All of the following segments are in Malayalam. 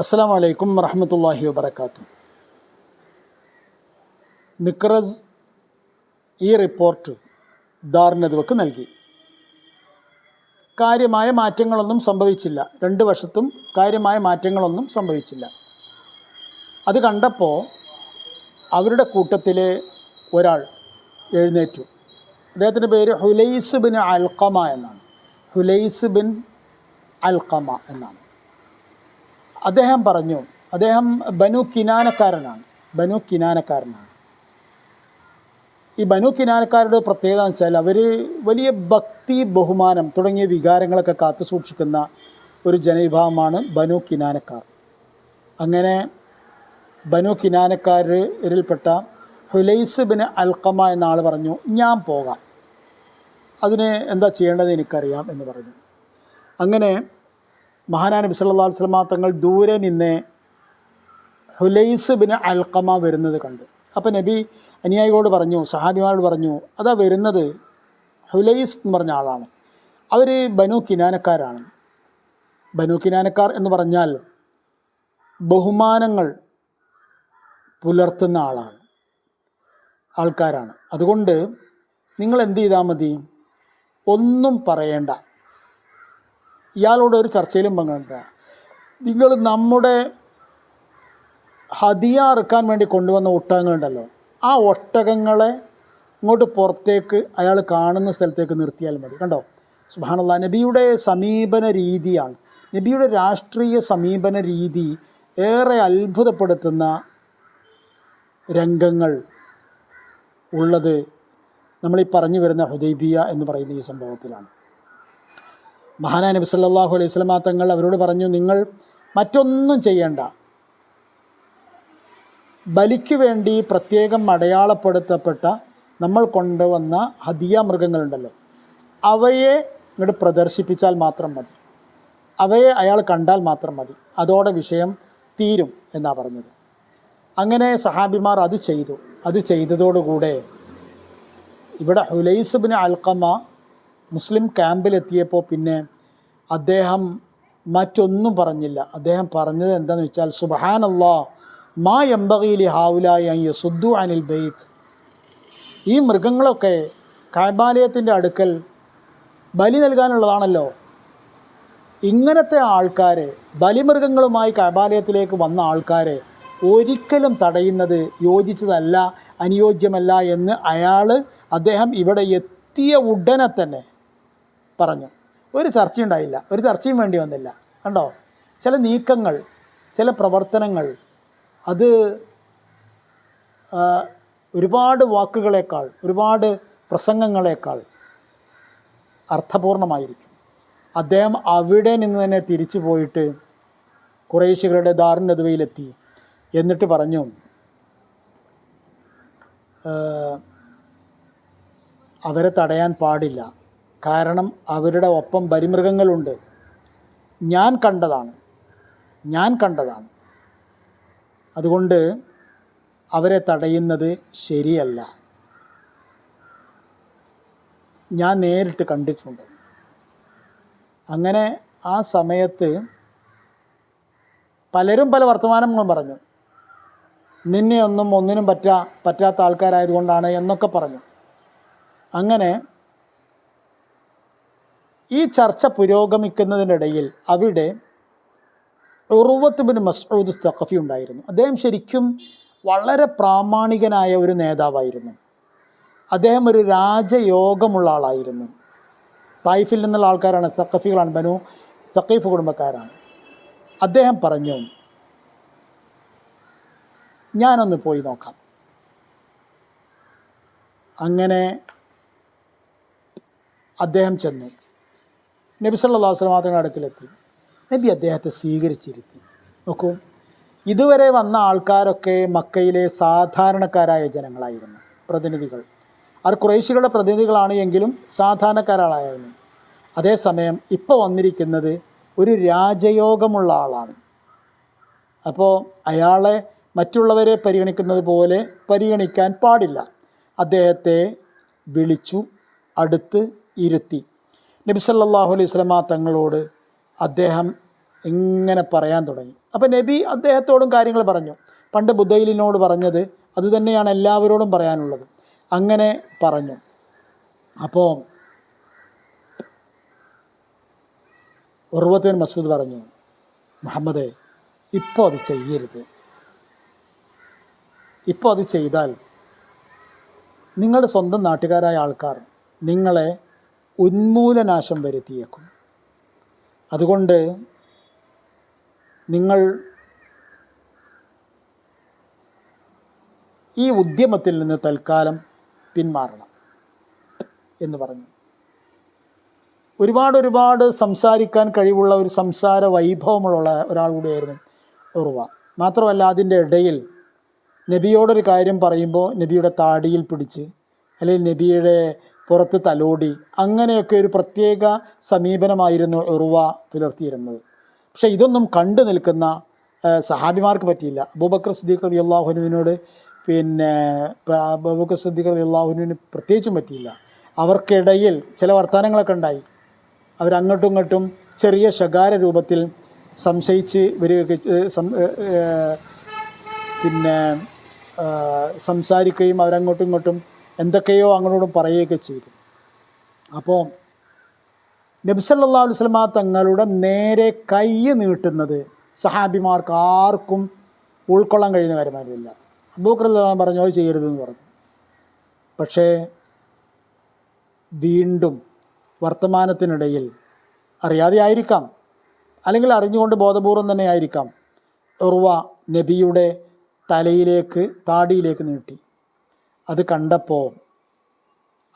അസ്സാം വലൈക്കും വറഹമത്തല്ലാഹി വബർക്കാത്തു മിക്രസ് ഈ റിപ്പോർട്ട് ദാർനദ്വക്ക് നൽകി. കാര്യമായ മാറ്റങ്ങളൊന്നും സംഭവിച്ചില്ല. രണ്ട് വശത്തും കാര്യമായ മാറ്റങ്ങളൊന്നും സംഭവിച്ചില്ല. അത് കണ്ടപ്പോൾ അവരുടെ കൂട്ടത്തിലെ ഒരാൾ എഴുന്നേറ്റു. അദ്ദേഹത്തിന്റെ പേര് ഹുലൈസ് ബിൻ അൽക്കമ എന്നാണ്. ഹുലൈസ് ബിൻ അൽക്കമ എന്നാണ്. അദ്ദേഹം പറഞ്ഞു അദ്ദേഹം ബനു കിനാനക്കാരനാണ് ബനു കിനാനക്കാരനാണ്. ഈ ബനു കിനാനക്കാരുടെ പ്രത്യേകത എന്ന് വെച്ചാൽ അവർ വലിയ ഭക്തി ബഹുമാനം തുടങ്ങിയ വികാരങ്ങളൊക്കെ കാത്തു സൂക്ഷിക്കുന്ന ഒരു ജനവിഭാഗമാണ് ബനു കിനാനക്കാർ. അങ്ങനെ ബനു കിനാനക്കാരിൽപ്പെട്ട ഹുലൈസ് ബിൻ അൽക്കമ എന്ന ആൾ പറഞ്ഞു ഞാൻ പോകാം. അതിന് എന്താ ചെയ്യേണ്ടത് എനിക്കറിയാം എന്ന് പറഞ്ഞു. അങ്ങനെ മഹാനാ നബി സല്ലല്ലാഹു അലൈഹി വസല്ലമ തങ്ങൾ ദൂരെ നിന്ന് ഹുലൈസ് ബിൻ അൽക്കമ വരുന്നത് കണ്ടു. അപ്പോൾ നബി അനുയായികളോട് പറഞ്ഞു സഹാബിമാരോട് പറഞ്ഞു അതാ വരുന്നത് ഹുലൈസ് എന്ന് പറഞ്ഞ ആളാണ്. അവർ ബനു കിനാനക്കാരാണ്. ബനു കിനാനക്കാർ എന്ന് പറഞ്ഞാൽ ബഹുമാനങ്ങൾ പുലർത്തുന്ന ആളാണ് ആൾക്കാരാണ്. അതുകൊണ്ട് നിങ്ങൾ എന്ത് ചെയ്താൽ മതി? ഒന്നും പറയേണ്ട. ഇയാളോട് ഒരു ചർച്ചയിലും പങ്കെടുക്കുക നിങ്ങൾ നമ്മുടെ ഹതിയ അറുക്കാൻ വേണ്ടി കൊണ്ടുവന്ന ഒട്ടകങ്ങളുണ്ടല്ലോ ആ ഒട്ടകങ്ങളെ ഇങ്ങോട്ട് പുറത്തേക്ക് അയാൾ കാണുന്ന സ്ഥലത്തേക്ക് നിർത്തിയാൽ മതി. കണ്ടോ? സുബാനുള്ള നബിയുടെ സമീപന രീതിയാണ്. നബിയുടെ രാഷ്ട്രീയ സമീപന രീതി ഏറെ അത്ഭുതപ്പെടുത്തുന്ന രംഗങ്ങൾ ഉള്ളത് നമ്മളീ പറഞ്ഞു വരുന്ന ഹുദൈബിയ എന്ന് പറയുന്ന ഈ സംഭവത്തിലാണ്. മഹാനാ നബി സല്ലല്ലാഹു അലൈഹി വസല്ലമ തങ്ങൾ അവരോട് പറഞ്ഞു നിങ്ങൾ മറ്റൊന്നും ചെയ്യേണ്ട. ബലിക്ക് വേണ്ടി പ്രത്യേകം അടയാളപ്പെടുത്തപ്പെട്ട നമ്മൾ കൊണ്ടുവന്ന ഹദിയ മൃഗങ്ങളുണ്ടല്ലോ അവയെ ഇങ്ങോട്ട് പ്രദർശിപ്പിച്ചാൽ മാത്രം മതി. അവയെ അയാൾ കണ്ടാൽ മാത്രം മതി. അതോടെ വിഷയം തീരും എന്നാണ് പറഞ്ഞത്. അങ്ങനെ സഹാബിമാർ അത് ചെയ്തു. അത് ചെയ്തതോടുകൂടെ ഇവിടെ ഹുലൈസ് ബിൻ അൽക്കമ മുസ്ലിം ക്യാമ്പിലെത്തിയപ്പോൾ പിന്നെ അദ്ദേഹം മറ്റൊന്നും പറഞ്ഞില്ല. അദ്ദേഹം പറഞ്ഞത് എന്താണെന്ന് വെച്ചാൽ അള്ളാ മാ എംബകയിലി ഹാവുലായി അയ്യ സുദ്ദു അനിൽ ബെയ്ത്ത് ഈ മൃഗങ്ങളൊക്കെ കാബാലയത്തിന്റെ അടുക്കൽ ബലി നൽകാനുള്ളതാണല്ലോ. ഇങ്ങനത്തെ ആൾക്കാരെ ബലിമൃഗങ്ങളുമായി കാബാലയത്തിലേക്ക് വന്ന ആൾക്കാരെ ഒരിക്കലും തടയുന്നത് യോജിച്ചതല്ല അനുയോജ്യമല്ല എന്ന് അയാൾ അദ്ദേഹം ഇവിടെ എത്തിയ ഉടനെ തന്നെ പറഞ്ഞു. ഒരു ചർച്ചയുണ്ടായില്ല ഒരു ചർച്ചയും വേണ്ടി വന്നില്ല. കണ്ടോ? ചില നീക്കങ്ങൾ ചില പ്രവർത്തനങ്ങൾ അത് ഒരുപാട് വാക്കുകളേക്കാൾ ഒരുപാട് പ്രസംഗങ്ങളേക്കാൾ അർത്ഥപൂർണമായിരിക്കും. അദ്ദേഹം അവിടെ നിന്ന് തന്നെ തിരിച്ചു പോയിട്ട് കുറേശികളുടെ ദാരുണതവയിലെത്തി എന്നിട്ട് പറഞ്ഞു അവരെ തടയാൻ പാടില്ല. കാരണം അവരുടെ ഒപ്പം പരിമൃഗങ്ങളുണ്ട്. ഞാൻ കണ്ടതാണ്. ഞാൻ കണ്ടതാണ്. അതുകൊണ്ട് അവരെ തടയുന്നത് ശരിയല്ല. ഞാൻ നേരിട്ട് കണ്ടിട്ടുണ്ട്. അങ്ങനെ ആ സമയത്ത് പലരും പല വർത്തമാനങ്ങളും പറഞ്ഞു. നിന്നെ ഒന്നും ഒന്നിനും പറ്റാ പറ്റാത്ത ആൾക്കാരായതുകൊണ്ടാണ് എന്നൊക്കെ പറഞ്ഞു. അങ്ങനെ ഈ ചർച്ച പുരോഗമിക്കുന്നതിനിടയിൽ അവിടെ ഉറുവത്ത് ബിൻ മസ്ഊദ് തഖഫി ഉണ്ടായിരുന്നു. അദ്ദേഹം ശരിക്കും വളരെ പ്രാമാണികനായ ഒരു നേതാവായിരുന്നു. അദ്ദേഹം ഒരു രാജയോഗമുള്ള ആളായിരുന്നു. തായിഫിൽ നിന്നുള്ള ആൾക്കാരാണ്. സഖഫികളാണ് ബനു സഖീഫ് കുടുംബക്കാരാണ്. അദ്ദേഹം പറഞ്ഞു ഞാനൊന്ന് പോയി നോക്കാം. അങ്ങനെ അദ്ദേഹം ചെന്നു. നബി സല്ലാ തങ്ങളുടെ അടുക്കിലെത്തി. നബി അദ്ദേഹത്തെ സ്വീകരിച്ചിരുത്തി. നോക്കൂ ഇതുവരെ വന്ന ആൾക്കാരൊക്കെ മക്കയിലെ സാധാരണക്കാരായ ജനങ്ങളായിരുന്നു പ്രതിനിധികൾ. അവർ കുറേശികളുടെ പ്രതിനിധികളാണ് എങ്കിലും സാധാരണക്കാരാളായിരുന്നു. അതേസമയം ഇപ്പോൾ വന്നിരിക്കുന്നത് ഒരു രാജയോഗമുള്ള ആളാണ്. അപ്പോൾ അയാളെ മറ്റുള്ളവരെ പരിഗണിക്കുന്നത് പോലെ പരിഗണിക്കാൻ പാടില്ല. അദ്ദേഹത്തെ വിളിച്ചു അടുത്ത് ഇരുത്തി. നബി സല്ലല്ലാഹു അലൈഹി വസല്ലമ തങ്ങളോട് അദ്ദേഹം ഇങ്ങനെ പറയാൻ തുടങ്ങി. അപ്പോൾ നബി അദ്ദേഹത്തോടും കാര്യങ്ങൾ പറഞ്ഞു. പണ്ട് ബുദ്ധയിലിനോട് പറഞ്ഞത് അതുതന്നെയാണ് എല്ലാവരോടും പറയാനുള്ളത്. അങ്ങനെ പറഞ്ഞു. അപ്പോൾ ഉർവത്തുൻ മസൂദ് പറഞ്ഞു മുഹമ്മദേ ഇപ്പോൾ അത് ചെയ്യരുത്. ഇപ്പോൾ അത് ചെയ്താൽ നിങ്ങളുടെ സ്വന്തം നാട്ടുകാരായ ആൾക്കാർ നിങ്ങളെ ഉന്മൂലനാശം വരുത്തിയേക്കും. അതുകൊണ്ട് നിങ്ങൾ ഈ ഉദ്യമത്തിൽ നിന്ന് തൽക്കാലം പിന്മാറണം എന്ന് പറഞ്ഞു. ഒരുപാട് ഒരുപാട് സംസാരിക്കാൻ കഴിവുള്ള ഒരു സംസാര വൈഭവമുള്ള ഒരാൾ കൂടിയായിരുന്നു ഉറുവ. മാത്രമല്ല അതിന്റെ ഇടയിൽ നബിയോടൊരു കാര്യം പറയുമ്പോൾ നബിയുടെ താടിയിൽ പിടിച്ച് അല്ലെങ്കിൽ നബിയുടെ പുറത്ത് തലോടി അങ്ങനെയൊക്കെ ഒരു പ്രത്യേക സമീപനമായിരുന്നു ഉറുവ പുലർത്തിയിരുന്നത്. പക്ഷേ ഇതൊന്നും കണ്ടു നിൽക്കുന്ന സഹാബിമാർക്ക് പറ്റിയില്ല. അബൂബക്കർ സിദ്ദീഖ് അലി അള്ളാഹുനുവിനോട് പിന്നെ അബൂബക്കർ സിദ്ദീഖ് അലി അള്ളാഹുനുവിന് പ്രത്യേകിച്ചും പറ്റിയില്ല. അവർക്കിടയിൽ ചില വർത്തമാനങ്ങളൊക്കെ ഉണ്ടായി. അവരങ്ങോട്ടും ഇങ്ങോട്ടും ചെറിയ ശകാര രൂപത്തിൽ സംശയിച്ച് വരികയൊക്കെ പിന്നെ സംസാരിക്കുകയും അവരങ്ങോട്ടും ഇങ്ങോട്ടും എന്തൊക്കെയോ അങ്ങനോട് പറയുകയൊക്കെ ചെയ്തു. അപ്പോൾ നബ്സല്ലാ വസ്ലമ തങ്ങളുടെ നേരെ കൈ നീട്ടുന്നത് സഹാബിമാർക്ക് ആർക്കും ഉൾക്കൊള്ളാൻ കഴിയുന്ന കാര്യമായിരുന്നില്ല. അബൂക്കർ പറഞ്ഞു അത് ചെയ്യരുതെന്ന് പറഞ്ഞു. പക്ഷേ വീണ്ടും വർത്തമാനത്തിനിടയിൽ അറിയാതെ ആയിരിക്കാം. അല്ലെങ്കിൽ അറിഞ്ഞുകൊണ്ട് ബോധപൂർവം തന്നെ ആയിരിക്കാം. ഉർവ നബിയുടെ തലയിലേക്ക് താടിയിലേക്ക് നീട്ടി. അത് കണ്ടപ്പോൾ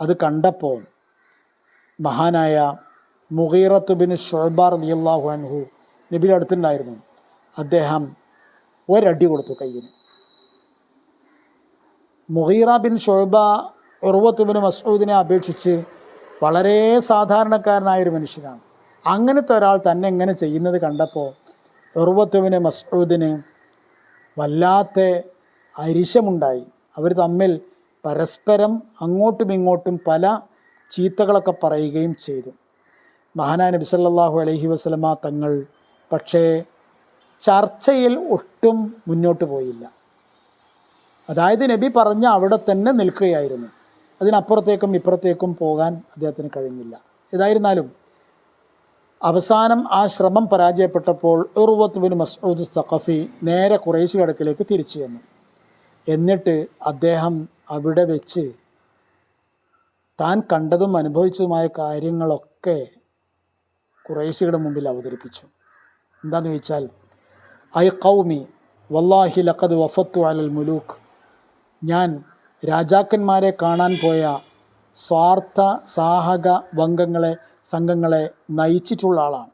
അത് കണ്ടപ്പോൾ മഹാനായ മുഗീറത്തുബിൻ ഷോബാർ റളിയല്ലാഹു അൻഹു നബിയുടെ അടുത്തുണ്ടായിരുന്നു. അദ്ദേഹം ഒരടി കൊടുത്തു കയ്യിന്. മുഹീറ ബിൻ ഷോബ ഉറവത്തുബിന് മസൂദിനെ അപേക്ഷിച്ച് വളരെ സാധാരണക്കാരനായൊരു മനുഷ്യനാണ്. അങ്ങനത്തെ ഒരാൾ തന്നെ എങ്ങനെ ചെയ്യുന്നത് കണ്ടപ്പോൾ ഉറുവത്തുബിന് മസൂദിന് വല്ലാത്ത അരിശമുണ്ടായി. അവർ തമ്മിൽ പരസ്പരം അങ്ങോട്ടും ഇങ്ങോട്ടും പല ചീത്തകളൊക്കെ പറയുകയും ചെയ്തു. മഹാനാ നബി സല്ലാഹു അലൈഹി വസ്ലമ തങ്ങൾ പക്ഷേ ചർച്ചയിൽ ഒട്ടും മുന്നോട്ട് പോയില്ല. അതായത് നബി പറഞ്ഞ അവിടെ തന്നെ നിൽക്കുകയായിരുന്നു. അതിനപ്പുറത്തേക്കും ഇപ്പുറത്തേക്കും പോകാൻ അദ്ദേഹത്തിന് കഴിഞ്ഞില്ല. ഏതായിരുന്നാലും അവസാനം ആ ശ്രമം പരാജയപ്പെട്ടപ്പോൾ ഉറുവത്ത് ബിൻ മസ്ഊദ് സഖഫി നേരെ കുറേശ്ശി അടുക്കിലേക്ക് തിരിച്ചു ചെന്നു. എന്നിട്ട് അദ്ദേഹം അവിടെ വെച്ച് താൻ കണ്ടതും അനുഭവിച്ചതുമായ കാര്യങ്ങളൊക്കെ കുറേശികളുടെ മുമ്പിൽ അവതരിപ്പിച്ചു. എന്താന്ന് ചോദിച്ചാൽ ഐ കൗമി വല്ലാഹി ലഖദ് വഫത്തു അലൽ മുലൂക്ക് ഞാൻ രാജാക്കന്മാരെ കാണാൻ പോയ സ്വാർത്ഥ സാഹക വംഗങ്ങളെ സംഘങ്ങളെ നയിച്ചിട്ടുള്ള ആളാണ്.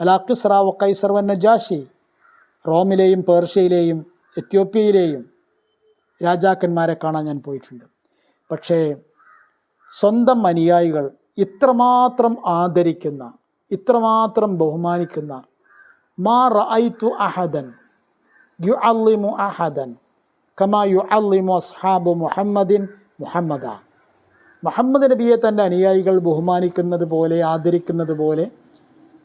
അലാഖിസ്ര വക്കൈസർ വൻ നജാഷി റോമിലെയും പേർഷ്യയിലെയും എത്യോപ്യയിലെയും രാജാക്കന്മാരെ കാണാൻ ഞാൻ പോയിട്ടുണ്ട്. പക്ഷേ സ്വന്തം അനുയായികൾ ഇത്രമാത്രം ആദരിക്കുന്ന ഇത്രമാത്രം ബഹുമാനിക്കുന്ന മാ റഅയ്തു അഹദൻ യു അല്ലിമു അഹദൻ കമാ യു അല്ലിമു അസ്ഹാബു മുഹമ്മദിൻ മുഹമ്മദ. മുഹമ്മദ് നബിയെ തന്റെ അനുയായികൾ ബഹുമാനിക്കുന്നത് പോലെ ആദരിക്കുന്നത് പോലെ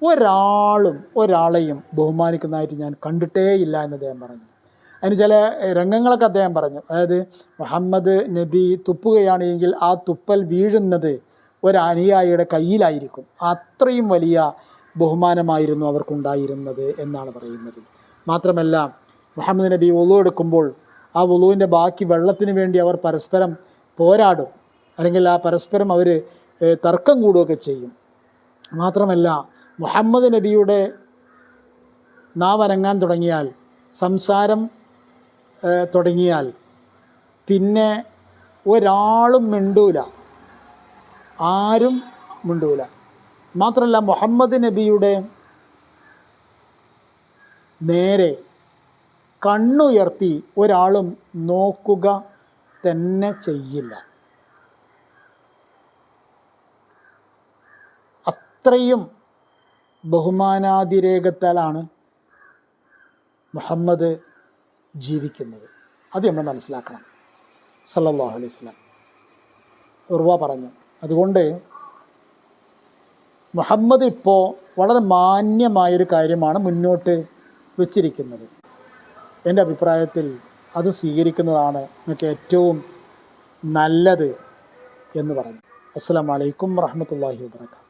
ഒരാളും ഒരാളെയും ബഹുമാനിക്കുന്നതായിട്ട് ഞാൻ കണ്ടിട്ടേയില്ല എന്ന് അദ്ദേഹം പറഞ്ഞു. അതിന് ചില രംഗങ്ങളൊക്കെ അദ്ദേഹം പറഞ്ഞു. അതായത് മുഹമ്മദ് നബി തുപ്പുകയാണെങ്കിൽ ആ തുപ്പൽ വീഴുന്നത് ഒരു അനുയായിയുടെ കയ്യിലായിരിക്കും. അത്രയും വലിയ ബഹുമാനമായിരുന്നു അവർക്കുണ്ടായിരുന്നത് എന്നാണ് പറയുന്നത്. മാത്രമല്ല മുഹമ്മദ് നബി ഒളു എടുക്കുമ്പോൾ ആ ഒളുവിന്റെ ബാക്കി വെള്ളത്തിന് വേണ്ടി അവർ പരസ്പരം പോരാടും. അല്ലെങ്കിൽ ആ പരസ്പരം അവർ തർക്കം കൂടുകയൊക്കെ ചെയ്യും. മാത്രമല്ല മുഹമ്മദ് നബിയുടെ നാവനങ്ങാൻ തുടങ്ങിയാൽ സംസാരം തുടങ്ങിയാൽ പിന്നെ ഒരാളും മിണ്ടൂല. ആരും മിണ്ടൂല. മാത്രമല്ല മുഹമ്മദ് നബിയുടെ നേരെ കണ്ണുയർത്തി ഒരാളും നോക്കുക തന്നെ ചെയ്യില്ല. അത്രയും ബഹുമാനാതിരേകത്താലാണ് മുഹമ്മദ് ജീവിക്കുന്നത്. അത് നമ്മൾ മനസ്സിലാക്കണം. സല്ലാഹു അലൈഹി സ്വലാം ഉർവ പറഞ്ഞു അതുകൊണ്ട് മുഹമ്മദ് ഇപ്പോൾ വളരെ മാന്യമായൊരു കാര്യമാണ് മുന്നോട്ട് വെച്ചിരിക്കുന്നത്. എന്റെ അഭിപ്രായത്തിൽ അത് സ്വീകരിക്കുന്നതാണ് നിങ്ങൾക്ക് ഏറ്റവും നല്ലത് എന്ന് പറഞ്ഞു. അസ്സാം വലൈക്കും വാഹമത്തല്ലാഹി വാബർക്കാത്തു